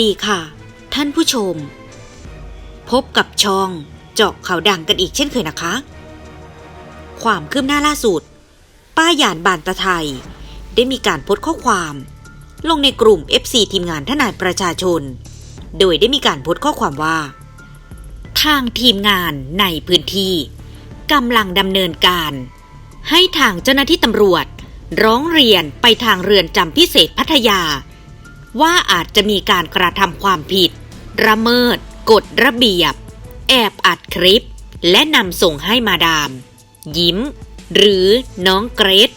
ดีค่ะ ท่านผู้ชม พบกับช่องเจาะข่าวดังกันอีกเช่นเคยนะคะ ความคืบหน้าล่าสุด ป้าหยานบานตะไทย ได้มีการโพสต์ข้อความ ลงในกลุ่ม FC ทีมงานทนายประชาชน โดยได้มีการโพสต์ข้อความว่า ทางทีมงานในพื้นที่กำลังดำเนินการ ให้ทางเจ้าหน้าที่ตำรวจ ร้องเรียนไปทางเรือนจำพิเศษพัทยา ว่าอาจจะมีการกระทำความผิด ระเมิด กฎระเบียบ แอบอัดคลิป และนำส่งให้มาดาม ยิ้ม หรือน้องเกรซ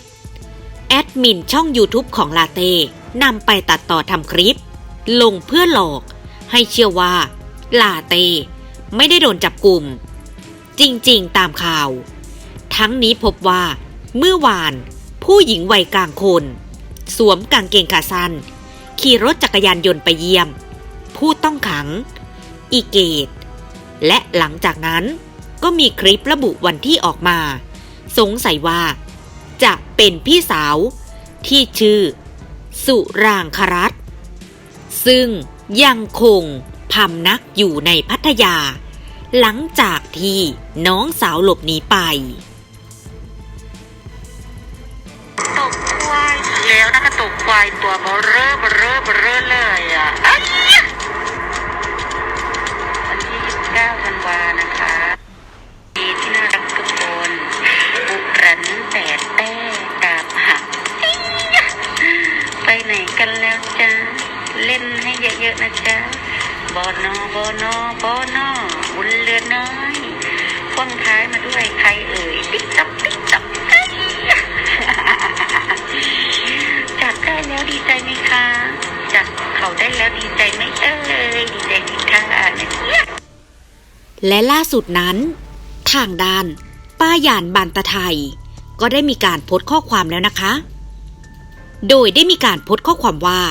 แอดมินช่อง YouTube ของลาเต้นำไปตัดต่อทำคลิป ลงเพื่อหลอก ให้เชื่อว่า ลาเต้ไม่ได้โดนจับกลุ่ม จริงๆ ตามข่าว ทั้งนี้พบว่า เมื่อวาน ผู้หญิงวัยกลางคน สวมกางเกงขาสั้น ขี่รถจักรยานยนต์ไปเยี่ยม ผู้ต้องขัง อีเกต และหลังจากนั้นก็มีคลิประบุวันที่ออกมา สงสัยว่า จะเป็นพี่สาว ที่ชื่อ สุรางครัตซึ่งยังคงพำนักอยู่ในพัทยา หลังจากที่น้องสาวหลบหนีไป แล้วนะตกควายตัวเบอเร่อเบอเร่อเบอเร่อเลยอะวันที่ 29 ธันวานะคะดีที่น่ารักทุกคนบุกรันแต่แต้ดาบหักไปไหนกันแล้วจ๊ะเล่นให้เยอะๆนะจ๊ะบอนอบอนอบอนอบุญเรือน้อยพ่วงท้ายมาด้วยใครเอ่ยติ๊กตับติ๊ก ได้แล้วดีใจไหมคะจับเขาได้แล้วดีใจไหมเอ่ยดีใจดีค่ะเนี่ยและล่าสุดนั้น ทางด้าน ป้าหยานบานตะไทย ก็ได้มีการโพสต์ข้อความแล้วนะคะ โดยได้มีการโพสต์ข้อความว่า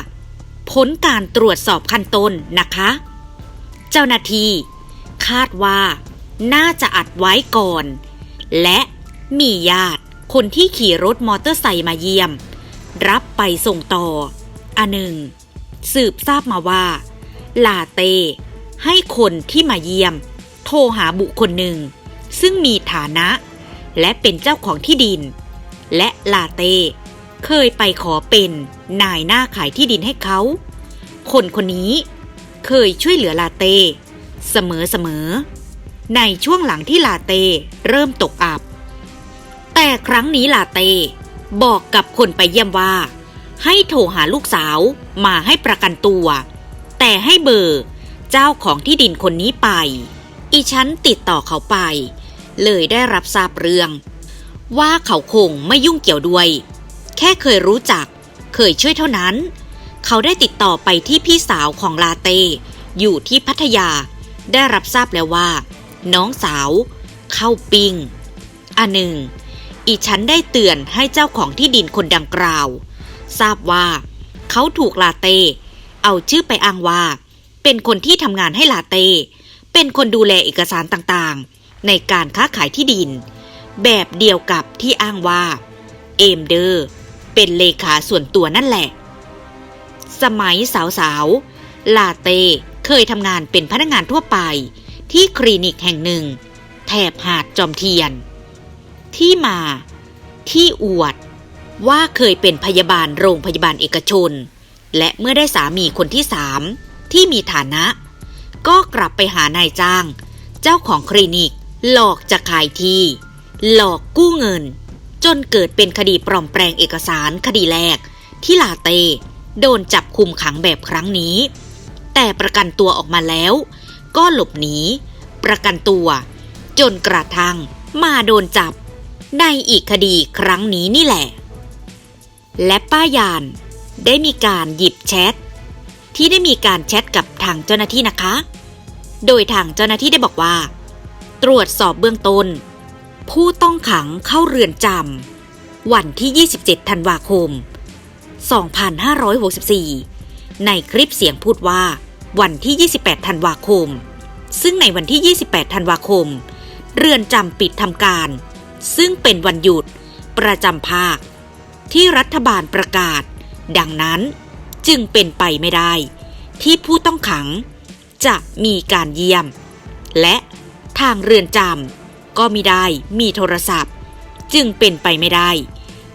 ผลการตรวจสอบขั้นต้นนะคะ เจ้าหน้าที่คาดว่าน่าจะอัดไว้ก่อน และมีญาติคนที่ขี่รถมอเตอร์ไซค์มาเยี่ยม รับไปส่งต่อ อันหนึ่ง สืบทราบมาว่า ลาเต้ให้คนที่มาเยี่ยม โทรหาบุคคลหนึ่ง ซึ่งมีฐานะ และเป็นเจ้าของที่ดิน และลาเต้เคยไปขอเป็นนายหน้าขายที่ดินให้เขา คนคนนี้เคยช่วยเหลือลาเต้เสมอเสมอๆในช่วงหลังที่ลาเต้เริ่มตกอับ แต่ครั้งนี้ลาเต้ บอกกับคนไปเยี่ยมว่า ให้โทรหาลูกสาวมาให้ประกันตัว แต่ให้เบอร์เจ้าของที่ดินคนนี้ไป อีฉันติดต่อเขาไป เลยได้รับทราบเรื่อง ว่าเขาคงไม่ยุ่งเกี่ยวด้วย แค่เคยรู้จัก เคยช่วยเท่านั้น เขาได้ติดต่อไปที่พี่สาวของลาเต้อยู่ที่พัทยา ได้รับทราบแล้วว่า น้องสาว เข้าปิงอันหนึ่ง อีฉันได้เตือนให้เจ้าของที่ดินคนดังกล่าว ทราบว่า เขาถูกลาเต้เอาชื่อไปอ้างว่า เป็นคนที่ทำงานให้ลาเต้เป็นคนดูแลเอกสารต่างๆ ในการค้าขายที่ดิน แบบเดียวกับที่อ้างว่า เอมเดอร์ เป็นเลขาส่วนตัวนั่นแหละ สมัยสาวๆ ลาเต้เคยทำงานเป็นพนักงานทั่วไป ที่คลินิกแห่งหนึ่ง แถบหาดจอมเทียน ที่มา ที่อวด ว่าเคยเป็นพยาบาลโรงพยาบาลเอกชน และเมื่อได้สามีคนที่สามที่มีฐานะ ก็กลับไปหานายจ้าง เจ้าของคลินิก หลอกจะขายที่ หลอกกู้เงิน จนเกิดเป็นคดีปลอมแปลงเอกสารคดีแรก ที่ลาเต้โดนจับคุมขังแบบครั้งนี้ แต่ประกันตัวออกมาแล้ว ก็หลบหนีประกันตัว จนกระทั่งมาโดนจับ ในอีกคดีครั้งนี้นี่แหละ และป้ายานได้มีการหยิบแชทที่ได้มีการแชทกับทางเจ้าหน้าที่นะคะ โดยทางเจ้าหน้าที่ได้บอกว่า ตรวจสอบเบื้องต้น ผู้ต้องขังเข้าเรือนจำวันที่ 27 ธันวาคม 2564 ในคลิปเสียงพูดว่า วันที่ 28 ธันวาคม ซึ่งในวันที่ 28 ธันวาคม เรือนจำปิดทำการ ซึ่งเป็นวันหยุดประจำภาค ที่รัฐบาลประกาศ ดังนั้นจึงเป็นไปไม่ได้ ที่ผู้ต้องขังจะมีการเยี่ยม และทางเรือนจำก็มิได้มีโทรศัพท์ จึงเป็นไปไม่ได้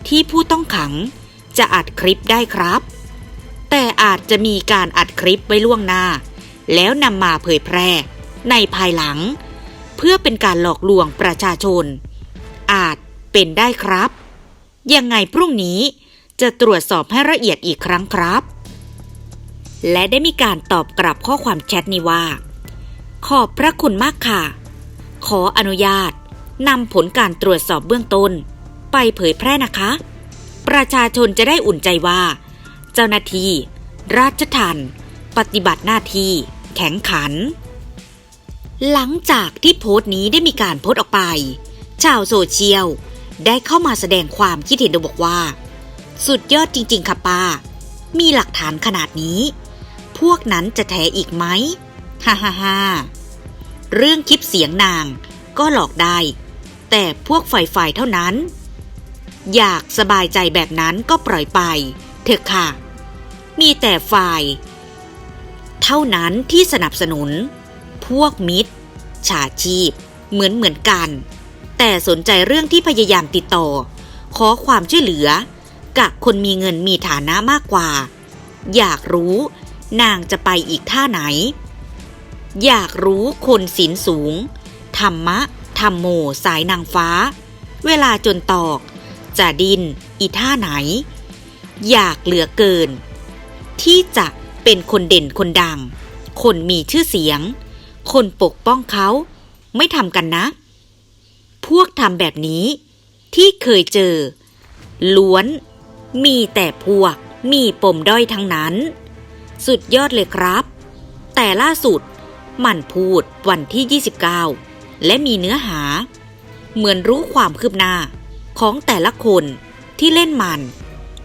ที่ผู้ต้องขังจะอัดคลิปได้ครับ แต่อาจจะมีการอัดคลิปไว้ล่วงหน้า แล้วนำมาเผยแพร่ในภายหลัง เพื่อเป็นการหลอกลวงประชาชน อาจเป็นได้ครับ ยังไงพรุ่งนี้จะตรวจสอบให้ละเอียดอีกครั้งครับ และได้มีการตอบกลับข้อความแชทนี้ว่า ขอบพระคุณมากค่ะ ขออนุญาตนำผลการตรวจสอบเบื้องต้น ไปเผยแพร่นะคะ ประชาชนจะได้อุ่นใจว่า เจ้าหน้าที่ราชทันปฏิบัติหน้าที่แข็งขัน หลังจากที่โพสต์นี้ได้มีการโพสต์ออกไป ชาวโซเชียล ได้เข้ามาแสดงความคิดเห็นโดยบอกว่า สุดยอดจริง ๆ ค่ะป้า มีหลักฐานขนาดนี้ พวกนั้นจะแถอีกไหมฮ่าฮ่าฮ่าเรื่องคลิปเสียงนางก็หลอกได้ แต่พวกฝ่ายฝ่ายเท่านั้น อยากสบายใจแบบนั้นก็ปล่อยไป เถอะค่ะ มีแต่ฝ่าย เท่านั้นที่สนับสนุน พวกมิตรฉาชีพ เหมือนเหมือนกัน แต่สนใจเรื่องที่พยายามติดต่อ ขอความช่วยเหลือ กับคนมีเงินมีฐานะมากกว่า อยากรู้ นางจะไปอีกท่าไหน อยากรู้คนศีลสูง ธรรมะธรรมโมสายนางฟ้า เวลาจนตอก จะดิน อีท่าไหน อยากเหลือเกิน ที่จะเป็นคนเด่นคนดัง คนมีชื่อเสียง คนปกป้องเขา ไม่ทำกันนะ พวกทำแบบนี้ ที่เคยเจอ ล้วน มีแต่พวกมีปมด้อยทั้งนั้น สุดยอดเลยครับ แต่ล่าสุดมันพูดวันที่ 29 และมีเนื้อหา เหมือนรู้ความคืบหน้าของแต่ละคนที่เล่นมัน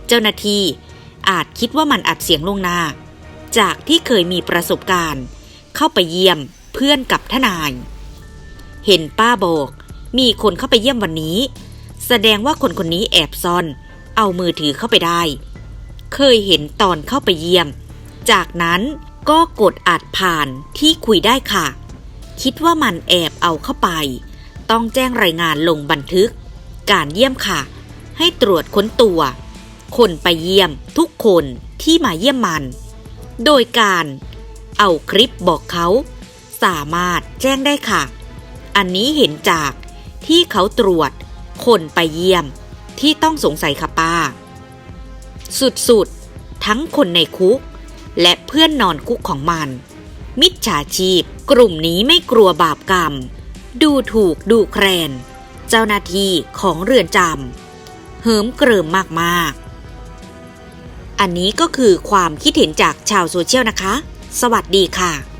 เจ้าหน้าที่อาจคิดว่ามันอัดเสียงลงหน้า จากที่เคยมีประสบการณ์ เข้าไปเยี่ยมเพื่อนกับทนาย เห็นป้าบอก มีคนเข้าไปเยี่ยมวันนี้ แสดงว่าคนคนนี้แอบซ่อน เอามือถือเข้าไปได้ เคยเห็นตอนเข้าไปเยี่ยม จากนั้นก็กดอัดผ่านที่คุยได้ค่ะ คิดว่ามันแอบเอาเข้าไป ต้องแจ้งรายงานลงบันทึก การเยี่ยมค่ะ ให้ตรวจค้นตัว คนไปเยี่ยมทุกคนที่มาเยี่ยมมัน โดยการเอาคลิปบอกเขา สามารถแจ้งได้ค่ะ อันนี้เห็นจาก ที่เขาตรวจ คนไปเยี่ยม ที่ต้องสงสัยค่ะป้า สุดๆ ทั้งคนในคุก และเพื่อนนอนคุกของมัน มิจฉาชีพ กลุ่มนี้ไม่กลัวบาปกรรม ดูถูกดูแคลน เจ้าหน้าที่ของเรือนจำเหิมเกริมมากๆ อันนี้ก็คือความคิดเห็นจากชาวโซเชียลนะคะ สวัสดีค่ะ